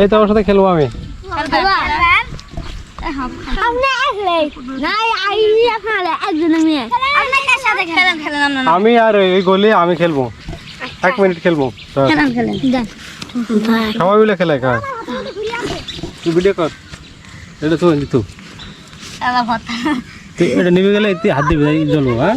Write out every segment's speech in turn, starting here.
এই তো ওর সাথে খেলব আমি। আমি আর এই গলি আমি খেলব। এক মিনিট খেলব। সবাই মিলে খেলে তুই ভিডিও কর। এটা তো তুই। তুই এটা নিবে গেলে তুই হাত দিবি জ্বলবো হ্যাঁ?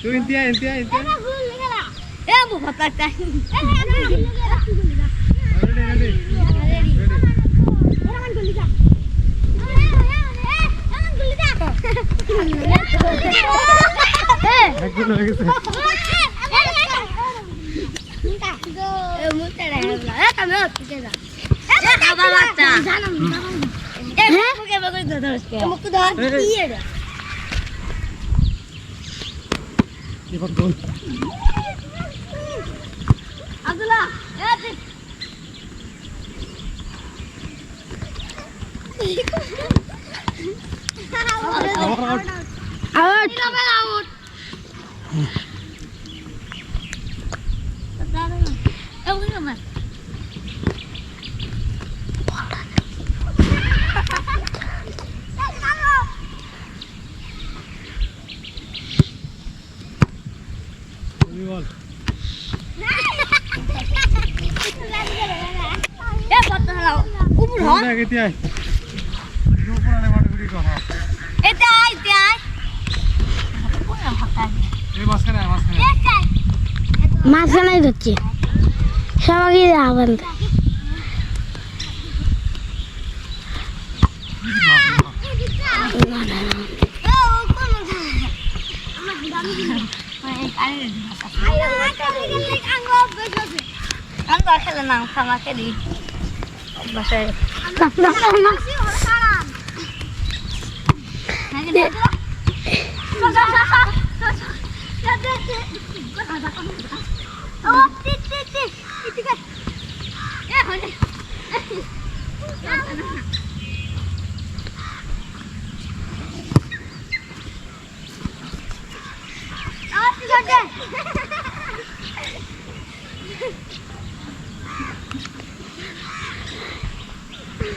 তুই উড়ে উড়ে ভিডিও কর আমি আর ওই উড়ে যাও যাও যাও শান্ত পুরো সবাই আমি একলা। এক মিনিট খেলব এক মিনিট যাও, বল আমার কাছে যাও যাও সবাই মিলে যাও তুই India India India ready ready ready এক মিনিট হয়ে গেছে এবার গোল আবার আউট তুমি এতে আয় দুপুর হ্যাঁ। এই সবাইকে আবার খেলে খামাকে দিই বাসায় Tidak, tidak, tidak Tidak, tidak Tidak, tidak Tidak, tidak Oh, tiga, tiga, tiga, tiga, tiga, tiga, tiga, tiga, tiga, tiga, tiga, tiga, tiga, tiga, tiga, tiga, tiga, tiga, tiga,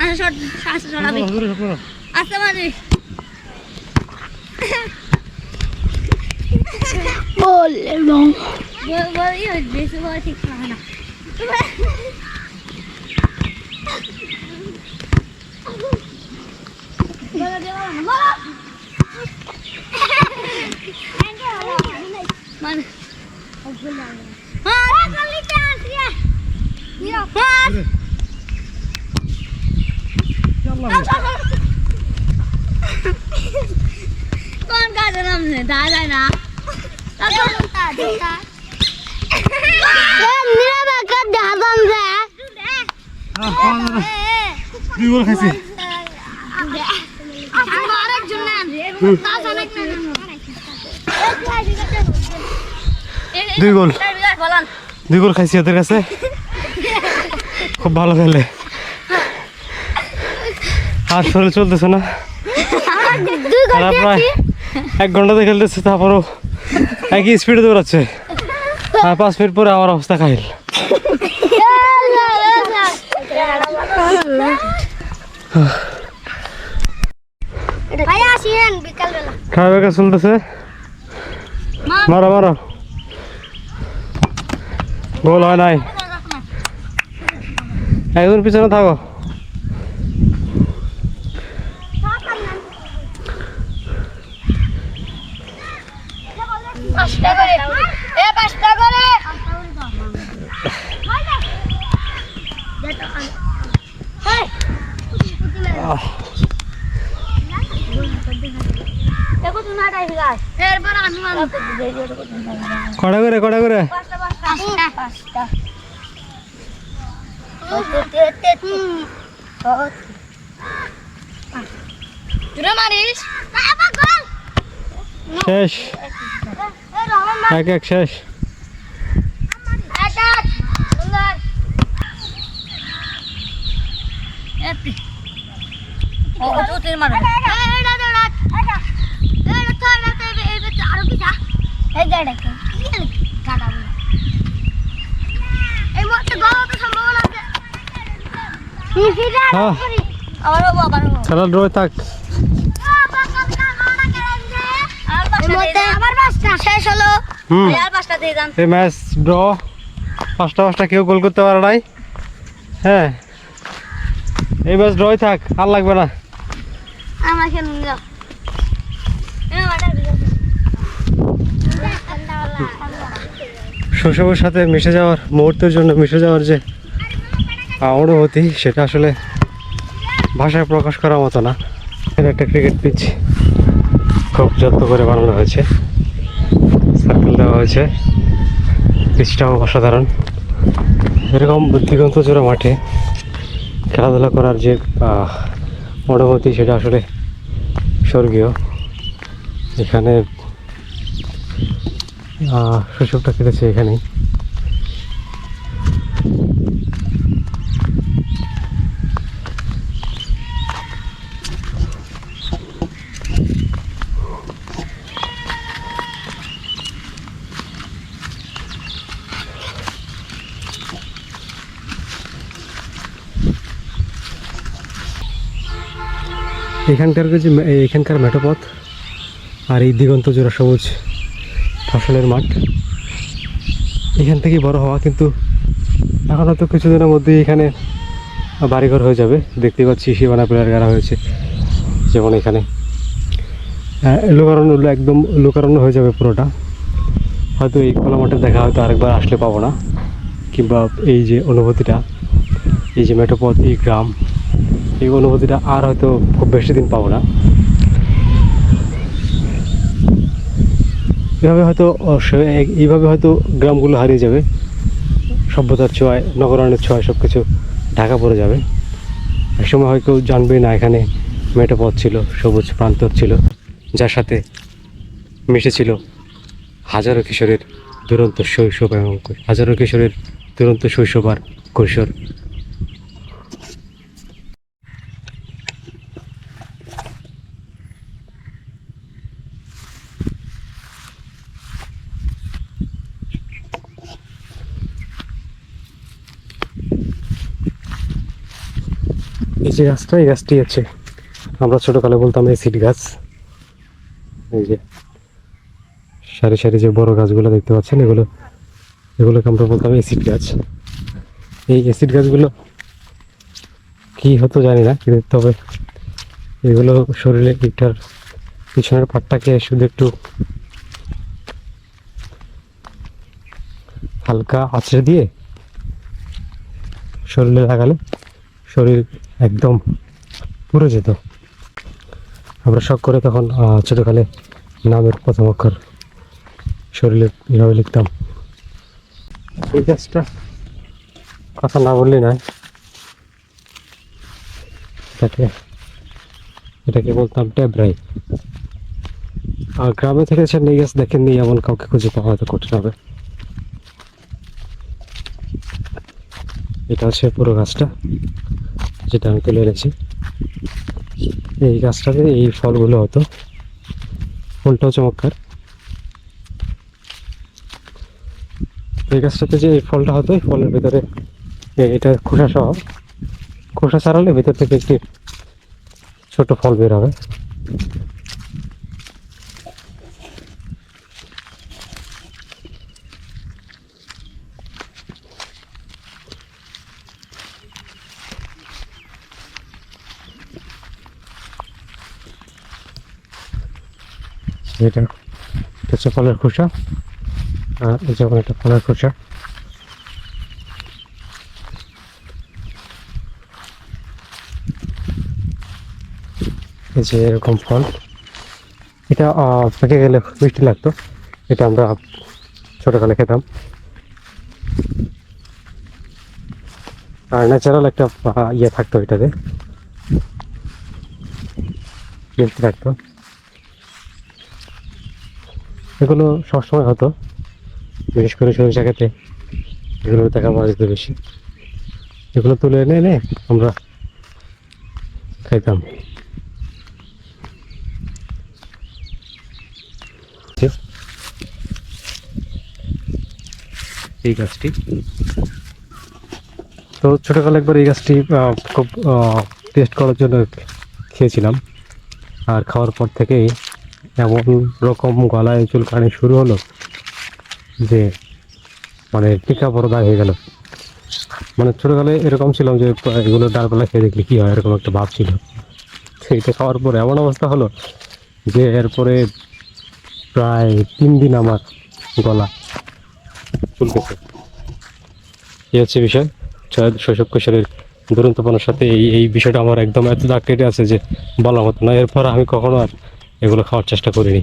আচ্ছা শর্ট আচ্ছা ছড়াবি জোরে জোরে আচ্ছা মানে বল এবং বল বল ইয়ে বেশি বল ঠিক হয় না বলো দে বলো বলো कौन का जन्म ने दादा ना मेरा बाका दादा ने हाँ कौन दी बोल कैसे हमारा जुन्ना रे ना सनक ना দুই গোল। দুই গোল খাইছি ওদের কাছে। খুব ভালো খেলে। আর শরীর চলতেছে না। তারা প্রায় এক ঘন্টাতে খেলতেছে তারপরও একই স্পিডে দৌড়াচ্ছে। আর পাঁচ মিনিট পরে আমার অবস্থা খাইল বিকাল চলতেছে। মারো মারো। গোল হয় নাই। একজন পিছনে থাকো। কড়া করে। কড়া করে? পাঁচটা পাঁচটা শেষ এক এক শেষ হ্যাঁ আবারও আবারও খেলা ড্রয় থাক আমার দিয়ে যান। এই ম্যাচ ড্র। পাঁচটা পাঁচটা কেউ গোল করতে পারে নাই। হ্যাঁ। এই ম্যাচ ড্রয় থাক আর লাগবে না আমার খেলুন যাও শৈশবের সাথে মিশে যাওয়ার মুহূর্তের জন্য মিশে যাওয়ার যে অনুভূতি, সেটা আসলে ভাষায় প্রকাশ করার মতো না। এটা একটা ক্রিকেট পিচ খুব যত্ন করে বানানো হয়েছে। সার্কেল দেওয়া হয়েছে। পিচটাও অসাধারণ। এরকম দিগন্ত জোড়া মাঠে খেলাধুলা করার যে অনুভূতি, সেটা আসলে স্বর্গীয়। এখানে শৈশবটা কেটেছে এখানেই এখানকার যে এখানকার মেঠোপথ আর এই দিগন্ত জোড়া সবুজ। ফসলের মাঠ। এখান থেকে বড় হওয়া, কিন্তু এখন হয়তো কিছুদিনের মধ্যেই এখানে বাড়িঘর হয়ে যাবে। দেখতে পাচ্ছি সীমানা প্লেয়ার গাড়া হয়েছে যেমন এখানে। লোকারণ্য একদম লোকারণ্য হয়ে যাবে পুরোটা। হয়তো এই খোলা মাঠে দেখা হয়তো আরেকবার আসলে পাবো না, কিংবা এই যে অনুভূতিটা, এই যে মেঠোপথ, এই গ্রাম, এই অনুভূতিটা আর হয়তো খুব বেশি দিন পাবো না। এভাবে হয়তো এইভাবে হয়তো গ্রামগুলো হারিয়ে যাবে। সভ্যতার ছোঁয়ায় নগরায়ণের ছোঁয়ায় সব কিছু ঢাকা পড়ে যাবে। একসময় কেউ জানবেই না এখানে মেঠোপথ ছিল, সবুজ প্রান্তর ছিল, যার সাথে মিশেছিল হাজারো কিশোরের দুরন্ত শৈশব এবং হাজারো কিশোরের দুরন্ত শৈশব আর কৈশোর। যে গাছটা, এই গাছটি আছে আমরা ছোটকালে বলতাম এসিড গাছ। এই যে সারি সারি যে বড় গাছগুলো দেখতে পাচ্ছেন, এগুলো, এগুলোকে আমরা বলতাম এসিড গাছ। এই এসিড গাছগুলো কি হতো জানি না, কিন্তু তবে এগুলো শরীরে এটার পিছনের পাটটাকে শুধু একটু হালকা আঁচড়ে দিয়ে শরীরে লাগালে শরীর একদম পুরো যেত। আমরা শখ করে তখন ছোটকালে নামের প্রথম অক্ষর শরীরে এভাবে লিখতাম। এই গাছটা কথা না বললেই নয়। এটাকে এটাকে বলতাম ট্যাবরাই আর গ্রামে থেকে সে এই গাছ দেখেননি এমন কাউকে খুঁজে পাওয়া হয়তো কঠিন হবে। এটা হচ্ছে পুরো গাছটা। যেটা আমি তুলে এনেছি। এই গাছটাতে এই ফলগুলো হতো। ফুলটাও চমৎকার। এই গাছটাতে যে এই ফলটা হতো, এই ফলের ভেতরে এটা খোসা সহ। খোসা ছাড়ালে ভেতর থেকে একটি ছোট ফল বের হবে। এটা হচ্ছে ফলের খোসা। আর এই একটা ফলের খোসা। এই যে এরকম ফল। এটা পেকে গেলে মিষ্টি লাগতো। এটা আমরা ছোটকালে খেতাম। আর ন্যাচারাল একটা ইয়ে থাকতো এটাতে। মিষ্টি থাকতো। এগুলো সবসময় হতো। বিশেষ করে সরিষা খেতে। এগুলো দেখা পাওয়া যেত বেশি। এগুলো তুলে এনে এনে আমরা খাইতাম। এই গাছটি? তো ছোটোকালে একবার এই গাছটি খুব টেস্ট করার জন্য খেয়েছিলাম। আর খাওয়ার পর থেকেই এমন রকম গলায় চুলকানি শুরু হলো যে মানে টিকা পরদা হয়ে গেল। মানে ছোটোকালে এরকম ছিলাম যে এগুলো ডালপালা খেয়ে দেখলে কী হয়, এরকম একটা ভাব ছিল। সেইটা খাওয়ার পরে এমন অবস্থা হলো যে এরপরে প্রায় তিন দিন আমার গলা চুলকেছে। এই হচ্ছে বিষয়। শৈশব কৈশোরের দুরন্তপনার সাথে এই এই বিষয়টা আমার একদম এত দাগ কেটে আছে যে বলা হতো না। এরপর আমি কখনো আর এগুলো খাওয়ার চেষ্টা করিনি।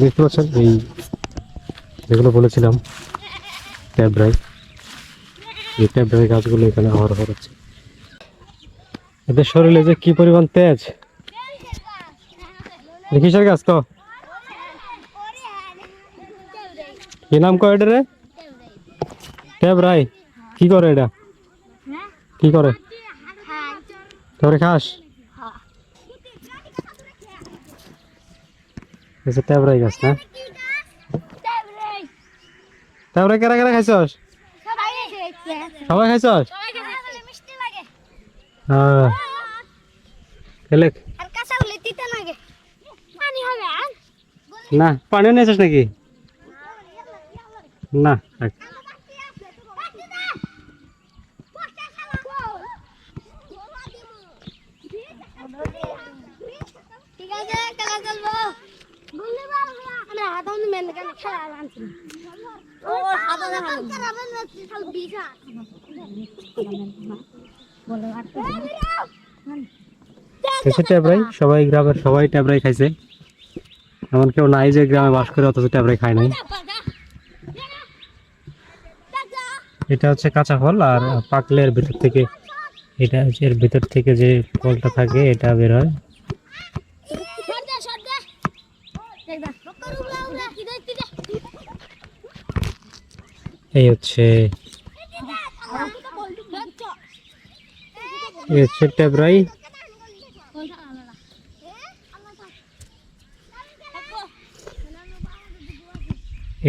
দেখতে পাচ্ছেন এই যেগুলো বলেছিলাম ট্যাবরাই এই ট্যাবরাই গাছগুলো এখানে হর হচ্ছে এদের শরীরে যে কি পরিমাণ তেজ? কিসের গাছ তো কি নাম কয় এটা রে? ট্যাবরাই কি করে এটা? কি করে? তোরে খাস? এসে ট্যাবরাই গাছ, না? ট্যাবরাই কেরা কেরা খাইছস? সবাই খাইছস? হ্যাঁ। খেলে। না, পানিও নিয়েছিস নাকি? না থাক। ঠিক আছে খেলা চলবো বললে পারব না আমরা হাত আমি মেন কেন খেলা আনছি ও হাত আমি খারাপের মধ্যে খাল বিঘা বলে খেয়েছে ট্যাবরাই সবাই গ্রামের সবাই ট্যাবরাই খাইছে। এমন কেউ নাই যে গ্রামে বাস করে, অথচ ট্যাবরাই খায় নাই। এটা হচ্ছে কাঁচা ফল, আর পাকলে এর ভিতর থেকে, এটা এর ভিতর থেকে যে ফলটা থাকে, এটা বের হয়। এই হচ্ছে এই হচ্ছে ট্যাবরাই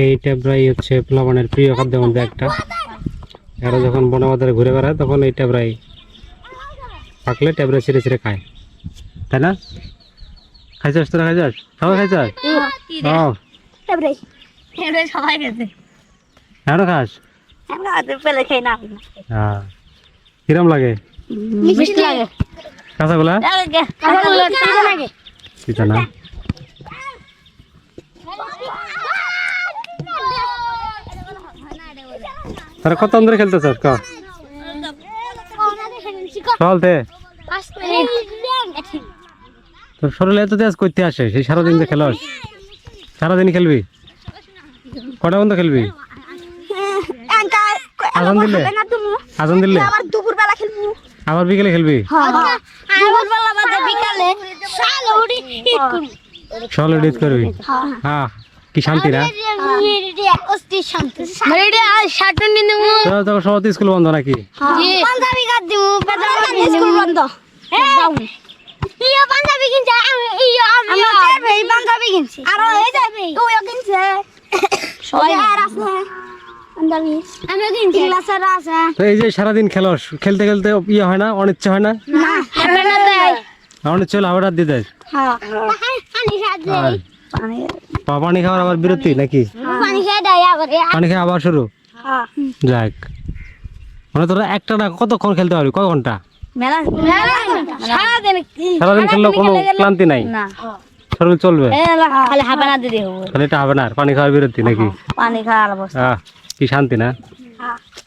এই ট্যাবরাই হচ্ছে প্লাবনের প্রিয় খাদ্যের মধ্যে একটা। এরা যখন বনে বাজারে ঘুরে বেড়ায় তখন এই ট্যাবরাই পাকলে ট্যাবরাই ছিঁড়ে ছিঁড়ে খায়। তাই না? খাইছাস তোরা খাইছাস? সবাই খাইছাস? ও সবাই গেছে এখনও খাস আমরা হাতে পেলে খেয়ে না হ্যাঁ। কিরম লাগে? মিষ্টি লাগে। কাঁচাগুলা? না। তারা কত ধরে খেলতে চাস? ক। চলতে তোর শরীরে এত তেজ করতে আসে সেই সারাদিন যে খেলস। সারাদিন খেলবি? কটা বন্ধ খেলবি? আজান দিলে? আজান দিলে? আবার দুপুর বেলা খেলব। আবার বিকেলে খেলবি? সকালে ডিট করবি। হ্যাঁ কি শান্তি না? অস্থির আর শাটন নিয়ে নেব তোরা তখন সব স্কুল বন্ধ নাকি? পাঞ্জাবি কাট দিমু পাঞ্জাবি স্কুল বন্ধ? পাঞ্জাবি কিনছে আমি আমি আমরা এই পাঞ্জাবি কিনছি। আর এই যাবে তুইও কিনছে। সবাই আর আছে পাঞ্জাবি আমি কিনছি আছে। তো এই যে সারাদিন খেলস খেলতে খেলতে ইয়ে হয় না অনিচ্ছা হয় না? না হবে না তাই অনিচ্ছা হলে আবার রাত দিয়ে দেয়? হ্যাঁ। পানি পানি পা- পানি খাওয়ার আবার বিরতি নাকি? পানি খেয়ে দেয় আবার পানি খেয়ে আবার শুরু? হ্যাঁ। যাক। মানে তোরা একটা না কতক্ষণ খেলতে পারবি? কয় ঘণ্টা? সারাদিন খেললেও কোনো ক্লান্তি নাই? শরীর চলবে? খালি না দিদি হব। এটা হবে না পানি খাওয়ার বিরতি নাকি? পানি খাওয়ার অবস্থা। কি শান্তি না?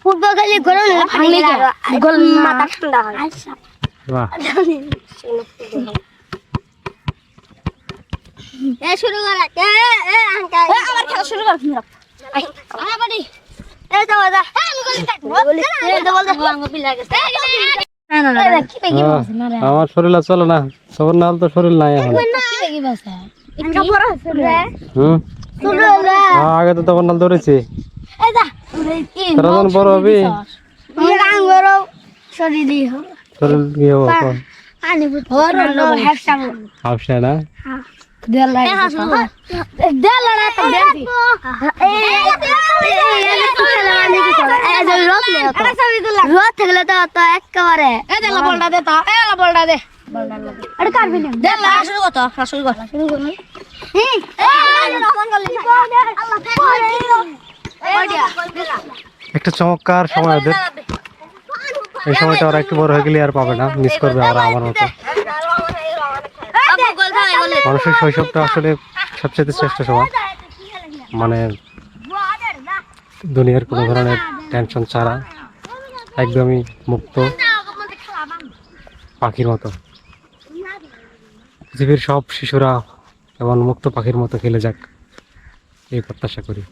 ফুটবল খেলি গরম ভাঙলে গোল মাথা ঠান্ডা হয়। বাহ। এ শুরু করা। এ এ আঙ্কা এ, আবার খেলা শুরু কর তুমি আই বাড়ি। এই তো দাদা আমি গলি কাটবো এই তো বলতে আঙ্গ পিলা গেছে না না না কি পেগি আহ, আমার শরীর আর চলে না। খবর না তো শরীর নাই এখন। আগে তো তখন নাল ধরেছি। তোরা যখন বড় হবি শরীর দি হব কর। আনি বুঝ হলো হ্যাপসাম হাফসা না দেল লাই দেল লাই তো দেখি রোদ থাকলে তো তো একেবারে বলটা দে তো বলটা দে এটা কাটবি না দেল শুরু কর তো শুরু কর একটা চমৎকার সময় ওদের। এই সময়টা ওরা একটু বড় হয়ে গেলে আর পাবে না মিস করবে ওরা আমার মতো। মানুষের শৈশবটা আসলে সবচেয়ে শ্রেষ্ঠ সময়। মানে দুনিয়ার কোনো ধরনের টেনশন ছাড়া একদমই মুক্ত পাখির মতো। পৃথিবীর সব শিশুরা এমন মুক্ত পাখির মতো খেলে যাক, এই প্রত্যাশা করি।